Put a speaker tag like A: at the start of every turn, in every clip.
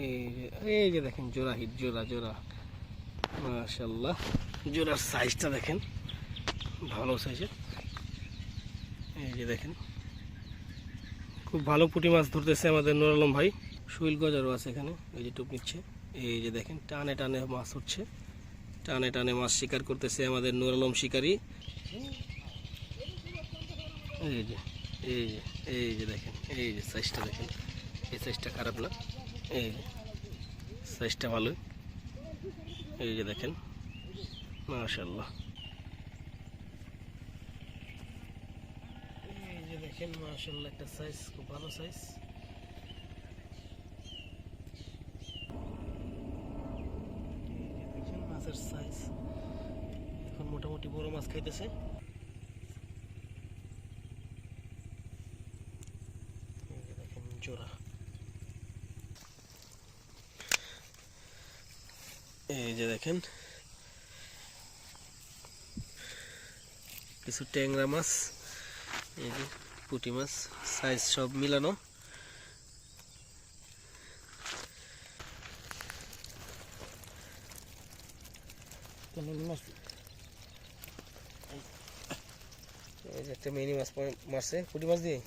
A: এই যে এই যে দেখেন, জোড়া হিট, জোড়া জোড়া। মাশাল্লাহ জোড়ার সাইজটা দেখেন, ভালো সাইজের এই যে দেখেন, খুব ভালো পুঁটি মাছ ধরতেছে আমাদের নুর আলম ভাই। শুইল গজারও আছে এখানে, এই যে টুপ নিচ্ছে। এই যে দেখেন, টানে টানে মাছ উঠছে। টানে টানে মাছ শিকার করতেছে আমাদের নুর আলম শিকারী। এই যে এই যে এই যে দেখেন, এই যে সাইজটা দেখেন। এই সাইজটা খারাপ না। এই সাইজটা ভালো। এই যে দেখেন মাশাল্লাহ এই যে দেখেন মাশাল্লাহ একটা সাইজ খুব ভালো সাইজ মাছের সাইজ এখন মোটামুটি বড় মাছ খাইতেছে। দেখেন, জোড়া। এই যে দেখেন। কিছু ট্যাংরা মাছ এই যে পুঁটি মাছ সাইজ সব মিলানো। এই যে একটা মিনি মাছ মারছে। পুঁটি মাছ দিয়ে?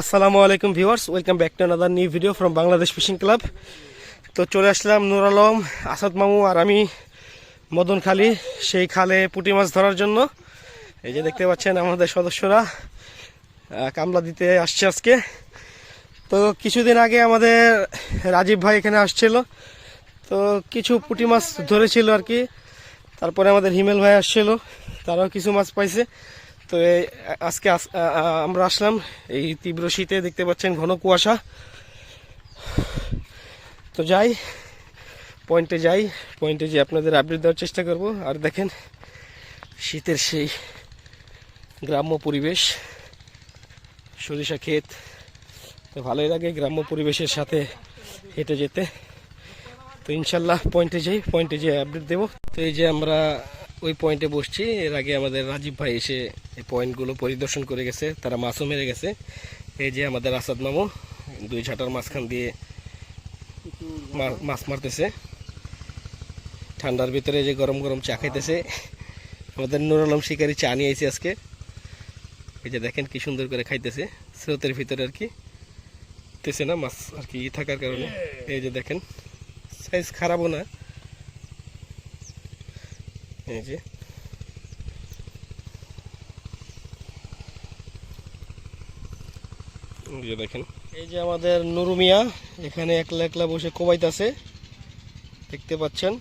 A: আসসালামু আলাইকুম viewers, welcome back to another new video from Bangladesh fishing club তো চলে আসলাম নুর আলম, আসাদ মামু আর আমি মদনখালি সেই খালে পুঁটি মাছ ধরার জন্য। এই যে দেখতে পাচ্ছেন আমাদের সদস্যরা কামলা দিতে আসছে আজকে। তো কিছুদিন আগে আমাদের রাজীব ভাই এখানে আসছিল। তো কিছু পুঁটি মাছ ধরেছিল আর কি। তারপরে আমাদের হিমেল ভাই আসছিল, তারাও কিছু মাছ পাইছে। তো আজকে আমরা আসলাম এই তীব্র শীতে, দেখতে পাচ্ছেন ঘন কুয়াশা। তো যাই, পয়েন্টে যাই, পয়েন্টে যে আপনাদের আপডেট দেওয়ার চেষ্টা করব। আর দেখেন, শীতের সেই গ্রাম্য পরিবেশ, সরিষা ক্ষেত। তো ভালোই লাগে গ্রাম্য পরিবেশের সাথে হেঁটে যেতে। তো ইনশাল্লাহ পয়েন্টে যাই, পয়েন্টে যেয়ে আপডেট দেবো। তো এই যে আমরা ওই পয়েন্টে বসছি। এর আগে আমাদের রাজীব ভাই এসে এই পয়েন্টগুলো পরিদর্শন করে গেছে। তারা মাছও মেরে গেছে। এই যে আমাদের আসাদ মামু, দুই ঝাঁটার মাঝখান দিয়ে মাছ মারতেছে। ঠান্ডার ভিতরে যে গরম গরম চা খাইতেছে। আমাদের নুর আলম শিকারি চা নিয়ে আইছে আজকে। এই যে দেখেন কি সুন্দর করে খাইতেছে। স্রোতের ভিতরে আর কি তেছে না মাছ আর কি থাকার কারণে। এই যে দেখেন সাইজ খারাপও না। এই যে। দেখেন। এই যে আমাদের নুরু মিয়া, এখানে একলা একলা বসে কোবাইতেছে। দেখতে পাচ্ছেন?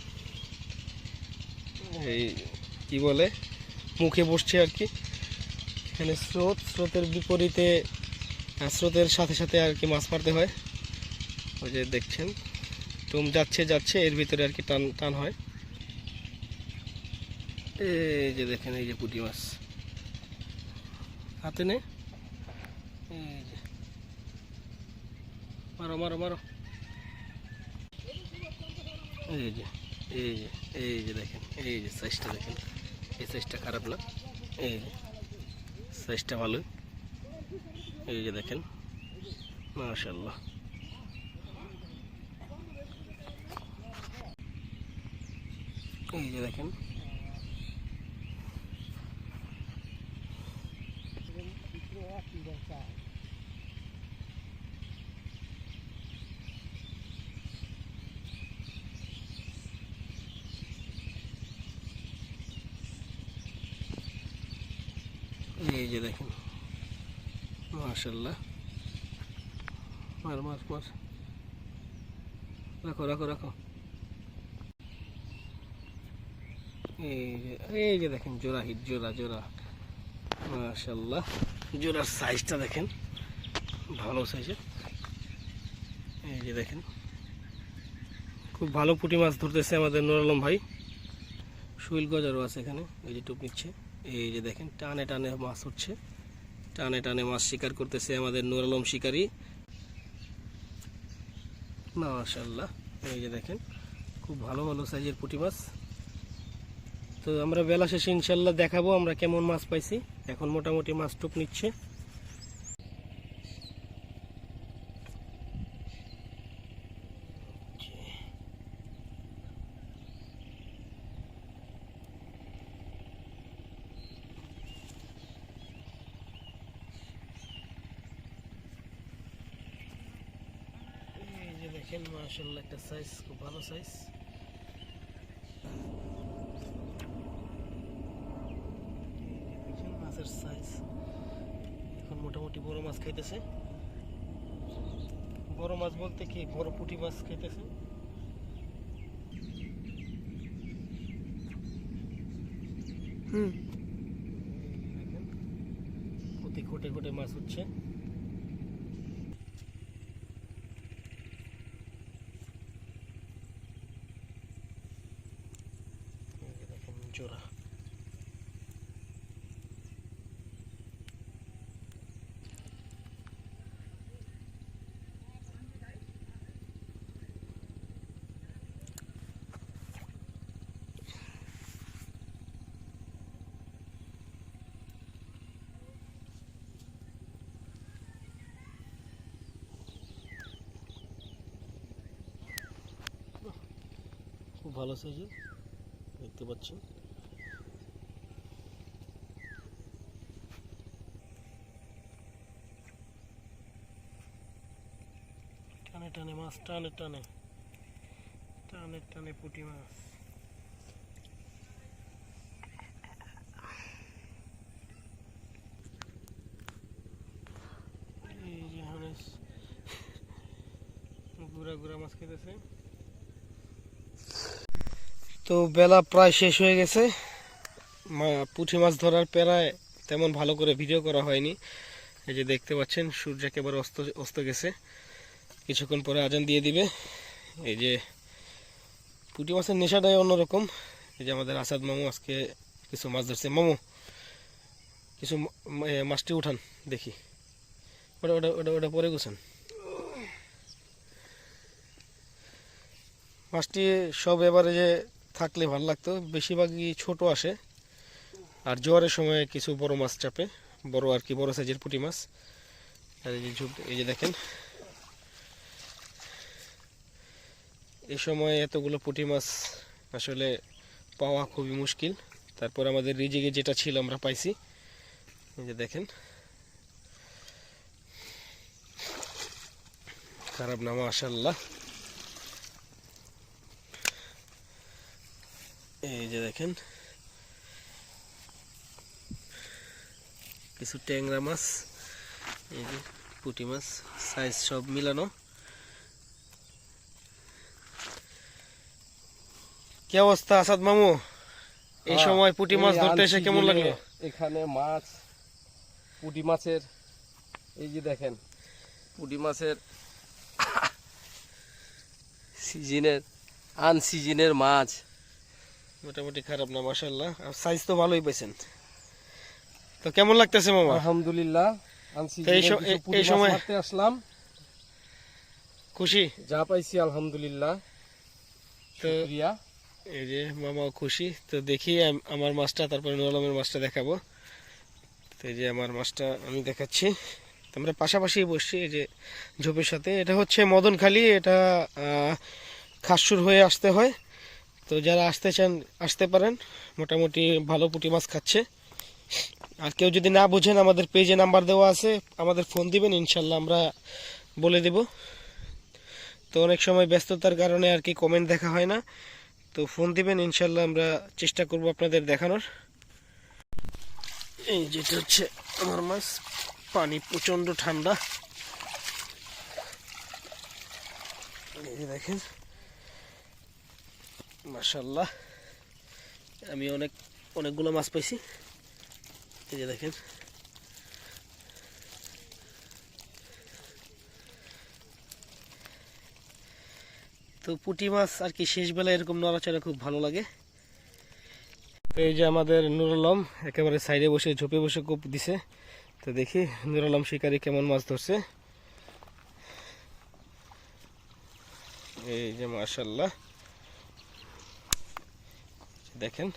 A: এই কি বলে? মুখে বসছে আর কি। এখানে স্রোত, স্রোতের বিপরীতে স্রোতের সাথে সাথে আর কি মাছ মারতে হয়। ওই যে দেখছেন? তুম যাচ্ছে যাচ্ছে, এর ভিতরে আর কি টান টান হয়। এই যে দেখেন, এই যে পুঁটি মাছ। হাতে নে। এই যে। মারো মারো মারো। এই যে এই যে এই যে দেখেন, এই যে সাইজটা দেখেন। এই সাইজটা খারাপ না। এই যে সাইজটা ভালো এই যে দেখেন মাশাল্লাহ এই যে দেখেন এই যে দেখেন মাশাল্লাহ মার মার মার। রাখো রাখো রাখো। এই যে এই যে দেখেন, জোড়া হিট, জোড়া জোড়া। মাশাল্লাহ জোড়ার সাইজটা দেখেন। ভালো সাইজের এই যে দেখেন। খুব ভালো পুঁটি মাছ ধরতেছে আমাদের নুর আলম ভাই। শুইল গজারও আছে এখানে, এই যে টুপ নিচ্ছে। এই যে দেখেন, টানে টানে মাছ উঠছে টানে টানে মাছ শিকার করতেছে আমাদের নুর আলম শিকারী। মাশাল্লাহ এই যে দেখেন, খুব ভালো ভালো সাইজের পুঁটি মাছ। তো আমরা বেলা শেষে ইনশাল্লাহ দেখাবো আমরা কেমন মাছ পাইছি। এখন মোটামুটি মাছ টুক নিচ্ছে। দেখেন একটা সাইজ খুব ভালো সাইজ মাছের সাইজ এখন মোটামুটি বড় মাছ খাইতেছে। বড় মাছ বলতে কি? বড় পুঁটি মাছ খাইতেছে।
B: হুম।
A: প্রতি কোটে কোটে মাছ হচ্ছে জোড়া খুব ভালো সাইজের দেখতে পাচ্ছেন। টানে টানে মাছ, টানে টানে। টানে টানে পুটি মাছ। গুড়া গুড়া মাছ খেতেছে। তো বেলা প্রায় শেষ হয়ে গেছে। পুঁটি মাছ ধরার পেরায় তেমন ভালো করে ভিডিও করা হয়নি। এই যে দেখতে পাচ্ছেন, সূর্য একেবারে অস্ত অস্ত গেছে। কিছুক্ষণ পরে আজান দিয়ে দিবে। এই যে পুঁটি মাছের নেশাটাই অন্যরকম। এই যে আমাদের আসাদ মামু আজকে কিছু মাছ ধরছে। মামু, কিছু মাছটি উঠান, দেখি। ওটা ওটা ওটা ওটা পরে গুছান। মাছটি সব এবারে যে থাকলে ভালো লাগতো। বেশিরভাগই ছোট আসে। আর জোয়ারের সময় কিছু বড় মাছ চাপে। বড় আর কি, বড় সাইজের পুঁটি মাছ। আর এই যে ঝুপ, এই যে দেখেন। এই সময় এতগুলো পুঁটি মাছ আসলে পাওয়া খুবই মুশকিল। তারপর আমাদের রিজিকে যেটা ছিল আমরা পাইছি। এই যে দেখেন। খারাপ না মাশাল্লাহ এই যে দেখেন। কিছু ট্যাংরা মাছ এই যে পুঁটি মাছ সাইজ সব মিলানো। কি অবস্থা আসাদ মামু? এই
B: হ্যাঁ,
A: সময় পুঁটি মাছ ধরতে এসে কেমন লাগল?
B: এখানে মাছ পুঁটি মাছের এই যে দেখেন পুঁটি মাছের সিজনের আন সিজনের মাছ।
A: মোটামুটি খারাপ না মাসাল্লাহ আর সাইজ তো ভালোই পাইছেন। তো কেমন লাগতেছে মামা?
B: আলহামদুলিল্লাহ
A: এই সময়-
B: আসলাম।
A: খুশি?
B: যা পাইছি আলহামদুলিল্লাহ।
A: তো এই যে মামাও খুশি। তো দেখি আমার মাছটা তারপরে নুর আলমের মাছটা দেখাবো। তো এই যে আমার মাছটা আমি দেখাচ্ছি। আমরা পাশাপাশি বসছি এই যে ঝোপের সাথে। এটা হচ্ছে মদনখালি। এটা খাসুর হয়ে আসতে হয়। তো যারা আসতে চান, আসতে পারেন। মোটামুটি ভালো পুঁটি মাছ খাচ্ছে। আর কেউ যদি না বুঝেন, আমাদের পেজে নাম্বার দেওয়া আছে, আমাদের ফোন দিবেন, ইনশাল্লাহ আমরা বলে দেব। তো অনেক সময় ব্যস্ততার কারণে আর কি কমেন্ট দেখা হয় না। তো ফোন দিবেন, ইনশাল্লাহ আমরা চেষ্টা করব আপনাদের দেখানোর। এই যেটা হচ্ছে আমার মাছ, পানি প্রচণ্ড ঠান্ডা। দেখেন। মাশাল্লাহ আমি অনেক, অনেকগুলো মাছ পাইছি। এই যে দেখেন। তো পুঁটি মাছ আর কি শেষ বেলায় এরকম নড়াচড়া খুব ভালো লাগে। তো এই যে আমাদের নুর আলম একেবারে সাইডে বসে, ঝোপে বসে কোপ দিছে। তো দেখি নুর আলম শিকারি কেমন মাছ ধরছে। এই যে মাশাল্লাহ দেখেন।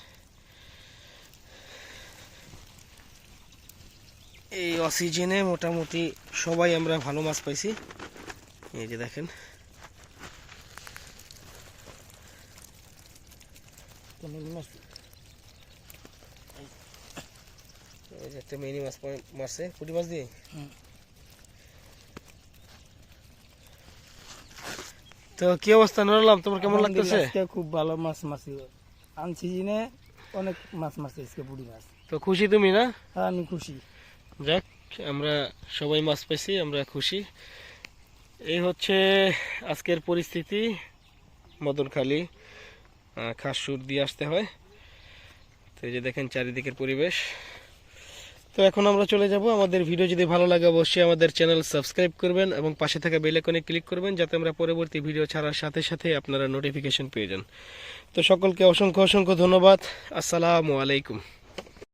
A: এই অসিজনে মোটামুটি সবাই আমরা ভালো মাছ পাইছি। এই যে দেখেন। একটা মিনি মাছ পড়ে- মারছে। পুঁটি মাছ দিয়ে? তো কি অবস্থা? নুরুলাম তোমার কেমন লাগতেছে?
C: খুব ভালো মাছ মাছি। আনছি জিনে অনেক মাছ মারছে আজকে বুড়ি মাছ।
A: তো খুশি তুমি না?
C: হ্যাঁ আমি খুশি।
A: যাক আমরা সবাই মাছ পাইছি আমরা খুশি। এই হচ্ছে আজকের পরিস্থিতি। মদনখালি আহ, খাস সুর দিয়ে আসতে হয়। তো এই যে দেখেন চারিদিকের পরিবেশ। তো এখন আমরা চলে যাব। আমাদের ভিডিও যদি ভালো লাগে, অবশ্যই আমাদের চ্যানেল সাবস্ক্রাইব করবেন এবং পাশে থাকা বেল আইকনে ক্লিক করবেন যাতে আমরা পরবর্তী ভিডিও ছাড়ার সাথে সাথে আপনারা নোটিফিকেশন পেয়ে যান। তো সকলকে অসংখ্য অসংখ্য ধন্যবাদ। আসসালামু আলাইকুম।